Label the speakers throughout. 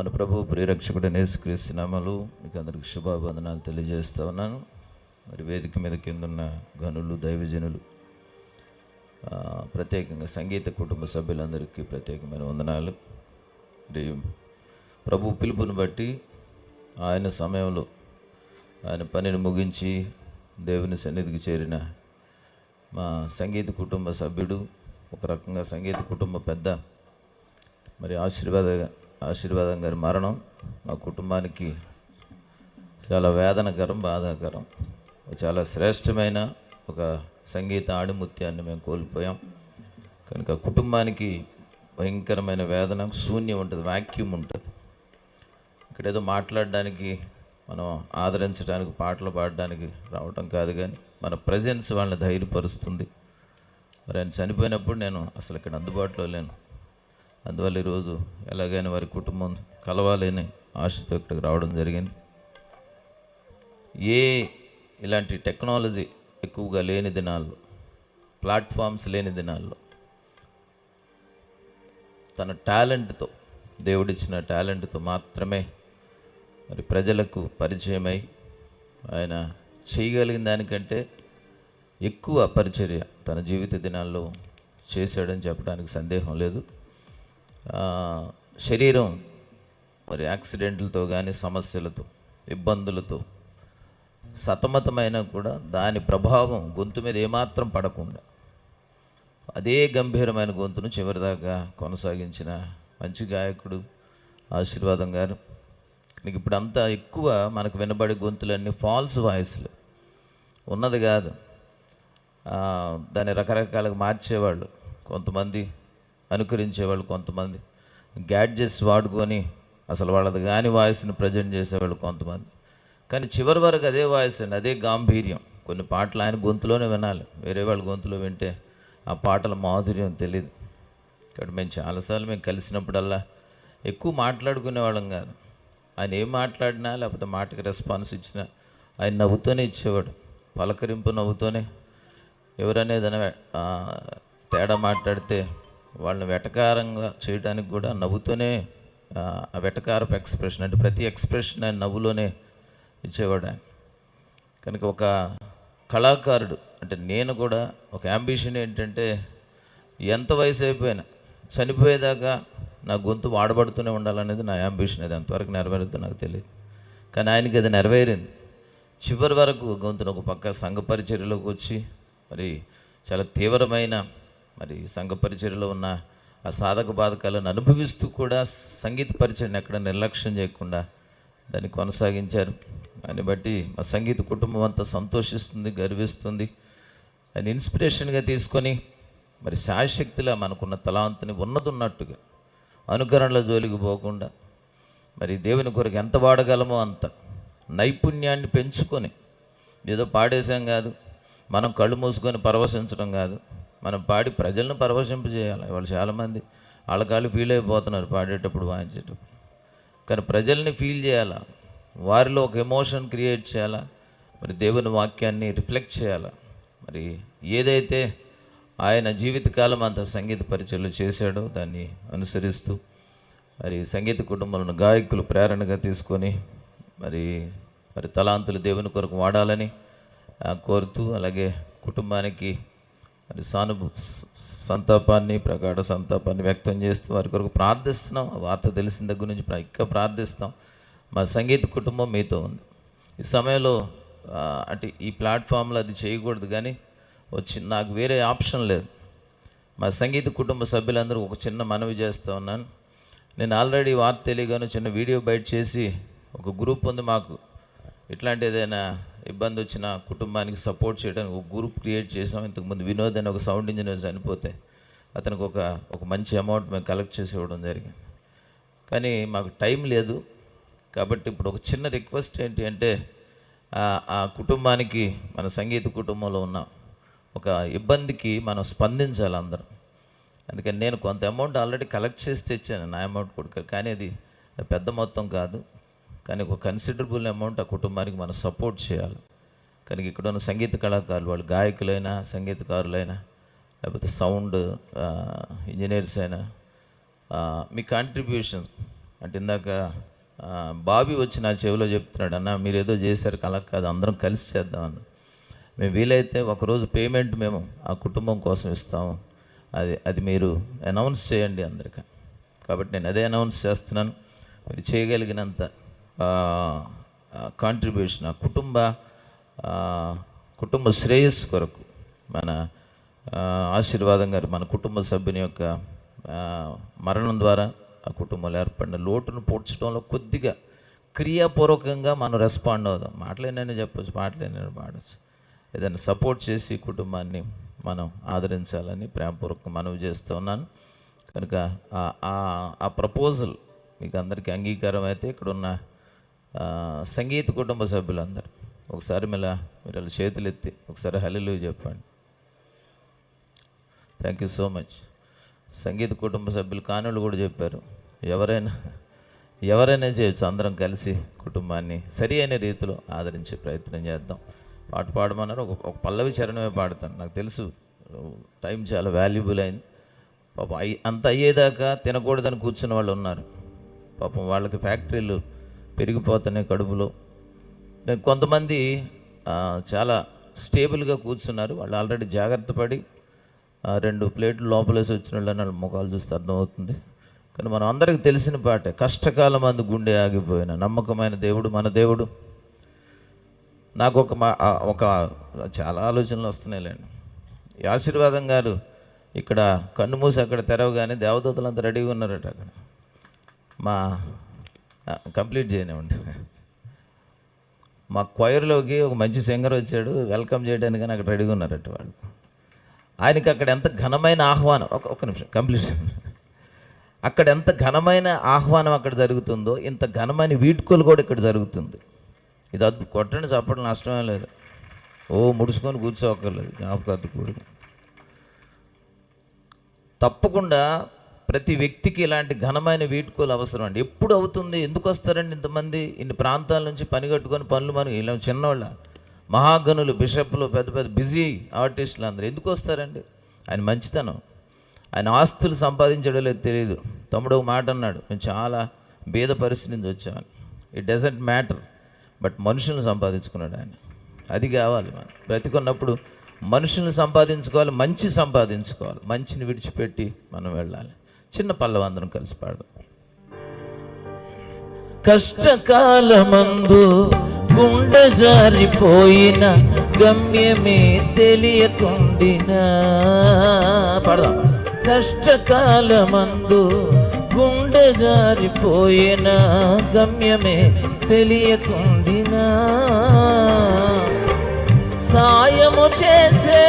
Speaker 1: మన ప్రభు ప్రియరక్షకుడు నేసుక్రీస్తునామలు మీకు అందరికి శుభాబంధనాలు తెలియజేస్తా ఉన్నాను. మరి వేదిక మీద కిందున్న గనులు దైవజనులు ప్రత్యేకంగా సంగీత కుటుంబ సభ్యులందరికీ ప్రత్యేకమైన వందనాలు. ప్రభు పిలుపుని బట్టి ఆయన సమయంలో ఆయన పనిని ముగించి దేవుని సన్నిధికి చేరిన మా సంగీత కుటుంబ సభ్యుడు ఒక రకంగా సంగీత కుటుంబ పెద్ద మరి ఆశీర్వాద ఆశీర్వాదం గారి మరణం మా కుటుంబానికి చాలా వేదనకరం బాధాకరం. చాలా శ్రేష్టమైన ఒక సంగీత ఆణిముత్యాన్ని మేము కోల్పోయాం. కనుక కుటుంబానికి భయంకరమైన వేదన శూన్యం ఉంటుంది వాక్యూమ్ ఉంటుంది. ఇక్కడ ఏదో మాట్లాడడానికి మనం ఆదరించడానికి పాటలు పాడడానికి రావటం కాదు కానీ మన ప్రజెన్స్ వాళ్ళని ధైర్యపరుస్తుంది. మరి ఆయన చనిపోయినప్పుడు నేను అసలు ఇక్కడ అందుబాటులో లేను. అందువల్ల ఈరోజు ఎలాగైనా వారి కుటుంబం కలవాలని ఆశతో ఇక్కడికి రావడం జరిగింది. ఏ ఇలాంటి టెక్నాలజీ ఎక్కువగా లేని దినాల్లో ప్లాట్ఫామ్స్ లేని దినాల్లో తన టాలెంట్తో దేవుడిచ్చిన టాలెంట్తో మాత్రమే మరి ప్రజలకు పరిచయమై ఆయన చేయగలిగిన దానికంటే ఎక్కువ పరిచర్య తన జీవిత దినాల్లో చేశాడని చెప్పడానికి సందేహం లేదు. శరీరం మరి యాక్సిడెంట్లతో కానీ సమస్యలతో ఇబ్బందులతో సతమతమైనా కూడా దాని ప్రభావం గొంతు మీద ఏమాత్రం పడకుండా అదే గంభీరమైన గొంతును చివరిదాకా కొనసాగించిన మంచి గాయకుడు ఆశీర్వాదం గారు. నీకు ఇప్పుడు అంతా ఎక్కువ మనకు వినబడే గొంతులన్నీ ఫాల్స్ వాయిస్లు ఉన్నది కాదు. దాన్ని రకరకాలుగా మార్చేవాళ్ళు కొంతమంది అనుకరించేవాళ్ళు కొంతమంది. గ్యాడ్జెట్స్ వాడుకొని అసలు వాళ్ళది కాని వాయిస్ని ప్రజెంట్ చేసేవాళ్ళు కొంతమంది. కానీ చివరి వరకు అదే వాయిస్ అండి అదే గాంభీర్యం. కొన్ని పాటలు ఆయన గొంతులోనే వినాలి. వేరే వాళ్ళ గొంతులో వింటే ఆ పాటల మాధుర్యం తెలియదు ఇక్కడ మేము చాలాసార్లు మేము కలిసినప్పుడల్లా ఎక్కువ మాట్లాడుకునే వాళ్ళం కాదు. ఆయన ఏం మాట్లాడినా లేకపోతే మాటకి రెస్పాన్స్ ఇచ్చినా ఆయన నవ్వుతూనే ఇచ్చేవాడు. పలకరింపు నవ్వుతూనే ఎవరనేదైనా తేడా మాట్లాడితే వాళ్ళని వెటకారంగా చేయడానికి కూడా నవ్వుతూనే ఆ, వెటకారపు ఎక్స్ప్రెషన్ అంటే ప్రతి ఎక్స్ప్రెషన్ ఆయన నవ్వులోనే ఇచ్చేవాడు ఆయన. కనుక ఒక కళాకారుడు అంటే నేను కూడా ఒక అంబిషన్ ఏంటంటే ఎంత వయసు అయిపోయినా చనిపోయేదాకా నా గొంతు వాడబడుతూనే ఉండాలనేది నా అంబిషన్ అది ఎంతవరకు నెరవేరుద్దో నాకు తెలియదు. కానీ ఆయనకి అది నెరవేరింది. చివరి వరకు గొంతును ఒక పక్క సంఘ పరిచర్యలోకి వచ్చి మరి చాలా తీవ్రమైన మరి సంఘ పరిచయలో ఉన్న ఆ సాధక బాధకాలను అనుభవిస్తూ కూడా సంగీత పరిచయను ఎక్కడ నిర్లక్ష్యం చేయకుండా దాన్ని కొనసాగించారు. దాన్ని బట్టి మా సంగీత కుటుంబం అంతా సంతోషిస్తుంది గర్విస్తుంది. ఆయన ఇన్స్పిరేషన్గా తీసుకొని మరి శాశక్తిలా మనకున్న తలవంతుని ఉన్నదున్నట్టుగా అనుకరణల జోలికి పోకుండా మరి దేవుని కొరకు ఎంత వాడగలమో అంత నైపుణ్యాన్ని పెంచుకొని ఏదో పాడేసాం కాదు మనం కళ్ళు మూసుకొని పరవశించడం కాదు మనం పాడి ప్రజలను పరవశింపజేయాలి వాళ్ళు చాలామంది వాళ్ళ కాళ్ళు ఫీల్ అయిపోతున్నారు పాడేటప్పుడు వాయించేటప్పుడు. కానీ ప్రజల్ని ఫీల్ చేయాలా? వారిలో ఒక ఎమోషన్ క్రియేట్ చేయాలా? మరి దేవుని వాక్యాన్ని రిఫ్లెక్ట్ చేయాలా? మరి ఏదైతే ఆయన జీవితకాలం అంత సంగీత పరిచయలు చేశాడో దాన్ని అనుసరిస్తూ మరి సంగీత కుటుంబాలను గాయకులు ప్రేరణగా తీసుకొని మరి మరి తలాంతులు దేవుని కొరకు వాడాలని కోరుతూ అలాగే కుటుంబానికి మరి సానుభూ సంతాపాన్ని ప్రగాఢ సంతాపాన్ని వ్యక్తం చేస్తూ వారి కొరకు ప్రార్థిస్తున్నాం. వార్త తెలిసిన దగ్గర నుంచి ఇంకా ప్రార్థిస్తాం. మా సంగీత కుటుంబం మీతో ఉంది. ఈ సమయంలో అంటే ఈ ప్లాట్ఫామ్లో అది చేయకూడదు కానీ వచ్చి నాకు వేరే ఆప్షన్ లేదు. మా సంగీత కుటుంబ సభ్యులందరూ ఒక చిన్న మనవి చేస్తూ ఉన్నాను. నేను ఆల్రెడీ వార్త తెలియగానే చిన్న వీడియో బయట చేసి ఒక గ్రూప్ ఉంది మాకు. ఇట్లాంటి ఏదైనా ఇబ్బంది వచ్చిన కుటుంబానికి సపోర్ట్ చేయడానికి ఒక గ్రూప్ క్రియేట్ చేసాం. ఇంతకుముందు వినోద్ అని ఒక సౌండ్ ఇంజనీర్ చనిపోతే అతనికి ఒక ఒక మంచి అమౌంట్ మేము కలెక్ట్ చేసి ఇవ్వడం జరిగింది. కానీ మాకు టైం లేదు. కాబట్టి ఇప్పుడు ఒక చిన్న రిక్వెస్ట్ ఏంటి అంటే ఆ- కుటుంబానికి మన సంగీత కుటుంబంలో ఉన్న ఒక ఇబ్బందికి మనం స్పందించాలి అందరం. అందుకని నేను కొంత అమౌంట్ ఆల్రెడీ కలెక్ట్ చేసి తెచ్చాను. నా అమౌంట్ కూడా కానీ అది పెద్ద మొత్తం కాదు. కానీ ఒక కన్సిడరబుల్ అమౌంట్ ఆ కుటుంబానికి మనం సపోర్ట్ చేయాలి. కానీ ఇక్కడ ఉన్న సంగీత కళాకారులు వాళ్ళు గాయకులైనా సంగీతకారులైనా లేకపోతే సౌండ్ ఇంజనీర్స్ అయినా మీ కాంట్రిబ్యూషన్స్ అంటే ఇందాక బాబీ వచ్చి నా చెవిలో చెప్తున్నాడు అన్న మీరు ఏదో చేశారు కళ కాదు అందరం కలిసి చేద్దామన్న మేము వీలైతే ఒకరోజు పేమెంట్ మేము ఆ కుటుంబం కోసం ఇస్తాము. అది అది మీరు అనౌన్స్ చేయండి అందరికీ. కాబట్టి నేను అదే అనౌన్స్ చేస్తున్నాను. మీరు చేయగలిగినంత కాంట్రిబ్యూషన్ ఆ కుటుంబ కుటుంబ శ్రేయస్సు కొరకు మన ఆశీర్వాదం గారు మన కుటుంబ సభ్యుని యొక్క మరణం ద్వారా ఆ కుటుంబంలో ఏర్పడిన లోటును పూడ్చడంలో కొద్దిగా క్రియాపూర్వకంగా మనం రెస్పాండ్ అవుదాం. మాటలేనని చెప్పచ్చు మాటలేనని పాడచ్చు ఏదైనా సపోర్ట్ చేసి కుటుంబాన్ని మనం ఆదరించాలని ప్రేమపూర్వకంగా మనవి చేస్తూ ఉన్నాను. కనుక ఆ- ఆ- ప్రపోజల్ మీకు అందరికీ అంగీకారం అయితే ఇక్కడ ఉన్న సంగీత కుటుంబ సభ్యులందరూ. ఒకసారి మళ్ళీ మీరు అలా చేతులు ఎత్తి ఒకసారి హల్లు చెప్పండి. థ్యాంక్ యూ సో మచ్ సంగీత కుటుంబ సభ్యులు కానులు కూడా చెప్పారు. ఎవరైనా ఎవరైనా చేయొచ్చు అందరం కలిసి కుటుంబాన్ని సరి అయిన రీతిలో ఆదరించే ప్రయత్నం చేద్దాం. పాట పాడమన్నారు ఒక ఒక పల్లవి చరణమే పాడతాను. నాకు తెలుసు టైం చాలా వాల్యుబుల్ అయింది. పాపం అయ్యి అంత అయ్యేదాకా తినకూడదని కూర్చున్న వాళ్ళు ఉన్నారు. పాపం వాళ్ళకి ఫ్యాక్టరీలు పెరిగిపోతున్నాయి కడుపులో. దానికి కొంతమంది చాలా స్టేబుల్గా కూర్చున్నారు. వాళ్ళు ఆల్రెడీ జాగ్రత్త పడి రెండు ప్లేట్లు లోపలేసి వచ్చిన వాళ్ళని వాళ్ళ ముఖాలు చూస్తే అర్థమవుతుంది. కానీ మనం అందరికీ తెలిసిన పాటే కష్టకాలం అందు గుండె ఆగిపోయిన నమ్మకమైన దేవుడు మన దేవుడు. నాకు ఒక మా ఒక చాలా ఆలోచనలు వస్తున్నాయిలేండి. ఈ ఆశీర్వాదం గారు ఇక్కడ కన్ను మూసి అక్కడ తెరవగానే దేవదూతలు అంతా రెడీగా ఉన్నారట అక్కడ. మా కంప్లీట్ చేయనివ్వండి మా క్వైర్లోకి ఒక మంచి సింగర్ వచ్చాడు వెల్కమ్ చేయడానికి అక్కడ రెడీగా ఉన్నారట వాళ్ళు. ఆయనకి అక్కడ ఎంత ఘనమైన ఆహ్వానం ఒక ఒక నిమిషం కంప్లీట్ అక్కడ ఎంత ఘనమైన ఆహ్వానం అక్కడ జరుగుతుందో ఇంత ఘనమైన వీడ్కోలు కూడా ఇక్కడ జరుగుతుంది. ఇది అద్భు కొట్టండి చెప్పడం నష్టమే లేదు. ఓ ముడుచుకొని కూర్చోక్కర్లేదు జ్ఞాపకార్థ కూడా తప్పకుండా ప్రతి వ్యక్తికి ఇలాంటి ఘనమైన వీడ్కోలు అవసరం అండి. ఎప్పుడు అవుతుంది? ఎందుకు వస్తారండి ఇంతమంది? ఇన్ని ప్రాంతాల నుంచి పని కట్టుకొని పనులు మనకి ఇలా చిన్నవాళ్ళ మహాగనులు బిషప్లు పెద్ద పెద్ద బిజీ ఆర్టిస్టులు అందరూ ఎందుకు వస్తారండి? ఆయన మంచితనం. ఆయన ఆస్తులు సంపాదించడం లేదు తెలియదు తమ్ముడు ఒక మాట అన్నాడు మేము చాలా భేద పరిస్థితి నుంచి వచ్చామని ఇట్ డజంట్ మ్యాటర్ బట్ మనుషులను సంపాదించుకున్నాడు ఆయన. అది కావాలి మనం. బ్రతికున్నప్పుడు మనుషుల్ని సంపాదించుకోవాలి మంచి సంపాదించుకోవాలి. మంచిని విడిచిపెట్టి మనం వెళ్ళాలి. చిన్న పల్లవందరం కలిసి పాడదాం. కష్టకాలమందు గుండె జారిపోయిన గమ్యమే తెలియకుండినా. పడదాం. కష్టకాలమందు గుండె జారిపోయిన గమ్యమే తెలియకుండినా. సాయము చేసే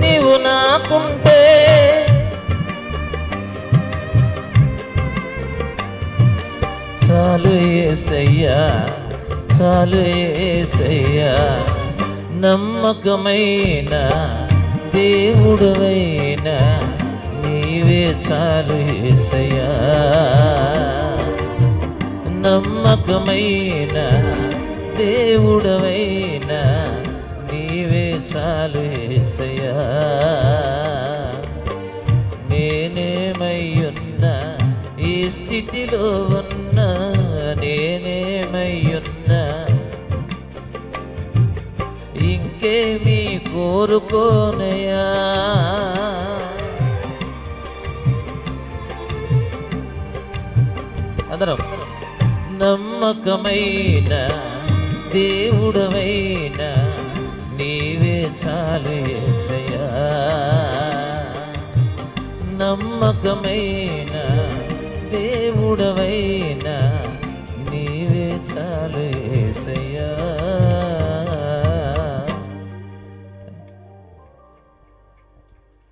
Speaker 1: నీవు నాకుంటే చాలు ఏసయ్యా చాలు ఏసయ్యా నమ్మకమైన దేవుడువైన నీవే చాలు ఏసయ్యా. నమ్మకమైన దేవుడవైన నీవే చాలు ఏసయ్యా. నేనేమయ్యున్న ఈ స్థితిలో ఉన్న నేనేమయ్యున్నా ఇంకేమీ కోరుకోనయా అందరం నమ్మకమైన దేవుడమైన నీవే చాలు యేసయ్యా నమ్మకమైన దేవుడవైన నీవే చాలు